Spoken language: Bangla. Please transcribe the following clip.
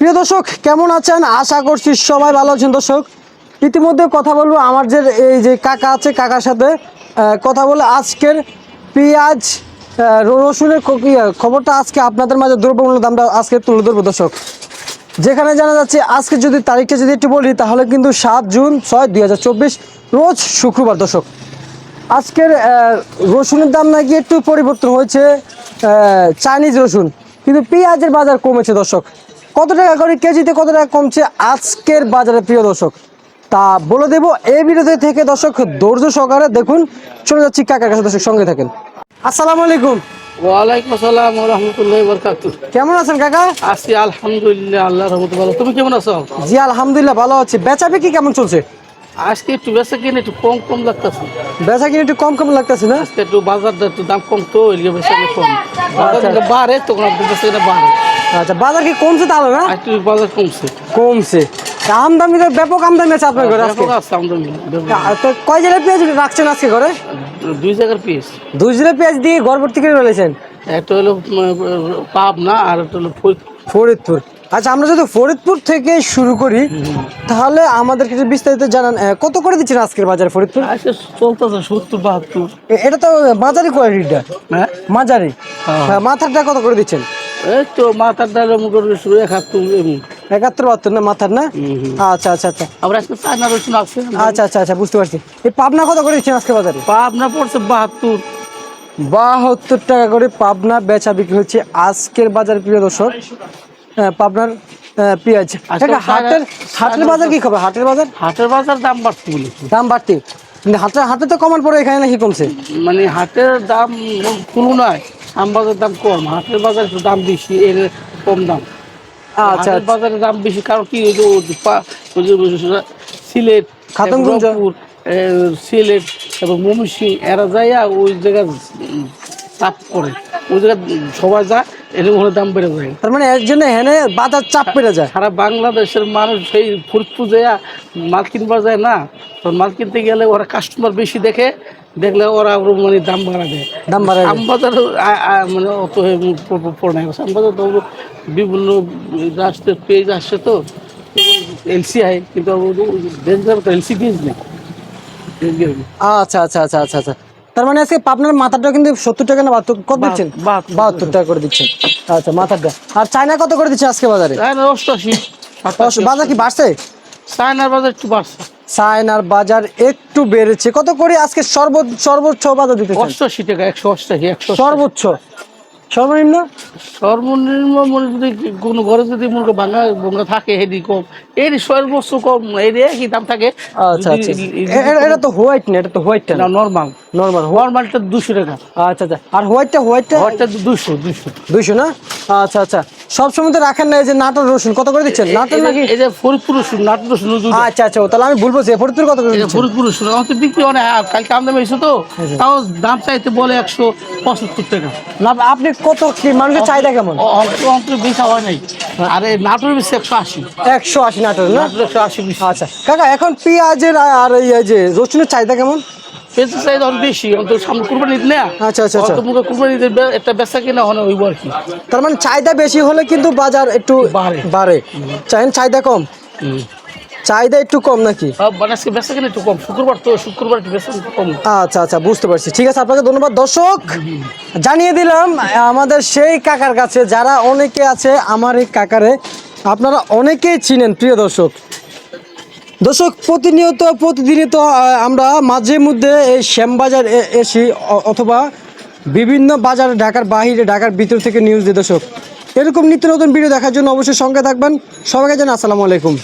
প্রিয় দর্শক, কেমন আছেন? আশা করছি সবাই ভালো আছেন। দর্শক, ইতিমধ্যে কথা বলব আমার যে, এই যে কাকা আছে, কাকার সাথে কথা বলে আজকের পেঁয়াজ রসুনের খবরটা আজকে আপনাদের মাঝে দ্রব্যমূল্য দামটা আজকে তুলে ধরবো। দর্শক, যেখানে জানা যাচ্ছে, আজকে যদি তারিখটা যদি একটু বলি, তাহলে কিন্তু সাত জুন ছয় দুই রোজ শুক্রবার। দর্শক, আজকের রসুনের দাম নাকি একটু পরিবর্তন হয়েছে চাইনিজ রসুন, কিন্তু পেঁয়াজের বাজার কমেছে। দর্শক কত টাকা করে কেজিতে কত টাকা কমছে আজকের বাজারে? প্রিয় দর্শক তা বলে দেবো এই ভিডিওতে থেকে দর্শক ধৈর্য সহকারে দেখুন। চলে যাচ্ছি কাকার কাছে। দর্শক সঙ্গে থাকেন। আসসালামু আলাইকুম। ওয়ালাইকুম আসসালাম রহমতুল্লাহ বরকাত কেমন আছেন কাকা? আছি আলহামদুলিল্লাহ রহমত ভালো। তুমি কেমন আছো? জি আলহামদুলিল্লাহ ভালো আছি। বেচা বিক্রি কেমন চলছে? আজকে একটু কিনে একটু কম কম লাগতেছে। বেচা কিনে একটু কম কম লাগতেছে না? আজকে একটু বাজারটা একটু দাম কম তো কম। বাজার বাড়ে তখন আপনার কিনে বাড়ে। আচ্ছা বাজার কি কমছে তাহলে না? একটু বাজার কমছে। কমছে। আমদামি তো ব্যাপক আমদামি আছে আপনার ঘরে আজকে? ব্যাপক। তো কয় জেলার পেঁয়াজ রাখছেন আজকে ঘরে? দুই জায়গার পিস দুই জেলার পেঁয়াজ দিয়ে ঘর ভর্তি করে রয়েছেন একটা হলো পাবনা আর একটা হলো ফরিদপুর। আচ্ছা আমরা যদি ফরিদপুর থেকে শুরু করি তাহলে আমাদের কিছু বিস্তারিত জানান কত করে দিচ্ছেন আজকের বাজারে ফরিদপুর? চলতেছে সত্তর বাহাত্তর। এটা তো মাঝারি কোয়ালিটিটা। হ্যাঁ। মাঝারি। হ্যাঁ। হ্যাঁ, মাথারটা কত করে দিচ্ছেন? এই তো মাথার ডাল একাত্তর একাত্তর বাহাত্তর না মাথার না? আচ্ছা আচ্ছা আচ্ছা। আবার আজকে চায়না রসুন আছে। আচ্ছা আচ্ছা আচ্ছা বুঝতে পারছি। এই পাবনা কত করে দিচ্ছেন আজকে বাজারে? পাবনা পড়ছে বাহাত্তর। বাহাত্তর টাকা করে পাবনা বেচা বিক্রি হচ্ছে আজকের বাজার প্রিয় দর্শক। হ্যাঁ, পাবনার আহ, পেঁয়াজ। আজকে হাটের হাটের বাজার কি খবর? হাটের বাজার? হাটের বাজার দাম বাড়তে দাম বাড়তে কিন্তু হাটে হাটে তো কমান পড়ে এখানে নাকি কমছে। মানে হাটের দাম তুলনায় আমবাজার দাম কম হাটের বাজার একটু দাম বেশি এর কম দাম। আচ্ছা হাটের বাজারের দাম বেশি কারণ কি ওই যে ওই যে পা- ওই যে সিলেট খাতুনগঞ্জ। সিলেট এবং ময়মনসিং এরা যাইয়া ওই জায়গায় চাপ করে। ওই জায়গায় সবাই যায় এরকম হলে দাম বেড়ে যায়। তার মানে এর জন্য হেনে বাজার চাপ পেরে যায়। সারা বাংলাদেশের মানুষ সেই ফরিদপুর যায় মাল কিনবার যায় না। তো মাল কিনতে গেলে ওরা কাস্টমার বেশি দেখে দেখলে ওরা মানে দাম বাড়া দেয়। দাম আ- মানে অত পড়ে তো বিভিন্ন রাষ্ট্রের পেজ আসছে তো এলসি হয় কিন্তু তো এলসি পেজ নেই। আচ্ছা আচ্ছা আচ্ছা আচ্ছা আচ্ছা। তার মানে আজকে পাবনার মাথাটা কিন্তু সত্তর টাকা না বাহাত্তর কত দিচ্ছেন? বাহাত্তর। টাকা করে দিচ্ছেন। আচ্ছা মাথাটা। আর চায়না কত করে দিচ্ছে আজকে বাজারে? বাজার কি বাড়ছে? চায়নার বাজার একটু বাড়ছে। চায়নার বাজার একটু বেড়েছে। কত করে আজকে সর্ব সর্বোচ্চ বাজার দিতেছেন অষ্টাশি টাকা একশো অষ্টাশি একশো সর্বোচ্চ। সর্বনিম্ন? সর্বনিম্ন মনে যদি কোনো ঘরে যদি মনে ভাঙা ভাঙা থাকে হেডি কম এর সর্বোচ্চ কম এর একই দাম থাকে। আচ্ছা আচ্ছা এ- এটা তো হোয়াইট না এটা তো হোয়াইটটা না নর্মাল। নর্মাল নর্মালটা দুশো টাকা। আচ্ছা আচ্ছা। আর হোয়াইটটা হোয়াইটটা? হোয়াইটটা দুশো দুশো। দুইশো না? আচ্ছা আচ্ছা। সবসময় তো রাখেন না এই যে নাটোর রসুন কত করে দিচ্ছেন? নাটোর নাকি? এই যে ফরিদপুর রসুন নাট রসুন আচ্ছা আচ্ছা তাহলে আমি ভুল বলছি ফরিদপুর কত করে ফরিদপুর রসুন আমার তো বিক্রি অনেক হ্যাঁ, কালকে আমদানি হয়েছে তো তাও দাম চাইতে বলে একশো পঁচাত্তর টাকা। না আপনি কত কি মানুষের চাহিদা কেমন? অন্তর বেশি হয় নাই। আরে নাটোর বেশি একশো আশি। একশো আশি নাটোর না? নাটোর একশো আশি আচ্ছা কাকা এখন পেঁয়াজের আর- আর এই যে রসুনের চাহিদা কেমন? পেঁচে চাহিদা অনেক বেশি অন্তর সামনে কুরবানি ঈদ না? আচ্ছা, আচ্ছা, আচ্ছা। অত কুরবানি ঈদের বে- একটা বেচা কিনা হইব আর কি। তার মানে চাহিদা বেশি হলে কিন্তু বাজার একটু বাড়ে। বাড়ে। চাইন চাহিদা কম? চাহিদা একটু কম নাকি? মানে আজকে বেচা কিনা একটু কম। শুক্রবার তো শুক্রবার একটু বেচা একটু কম। আচ্ছা আচ্ছা বুঝতে পারছি। ঠিক আছে আপনাকে ধন্যবাদ। দর্শক জানিয়ে দিলাম আমাদের সেই কাকার কাছে যারা অনেকে আছে আমার এই কাকারে আপনারা অনেকেই চিনেন প্রিয় দর্শক। দর্শক, প্রতিনিয়ত, প্রতিদিনই তো আমরা মাঝে মধ্যে এই শ্যামবাজার এসি অথবা বিভিন্ন বাজার ঢাকার বাহিরে, ঢাকার ভিতর থেকে নিউজ দিয়ে দর্শক। এরকম নিত্য নতুন ভিডিও দেখার জন্য অবশ্যই সঙ্গে থাকবেন। সবাইকে জানাই আসসালামু আলাইকুম।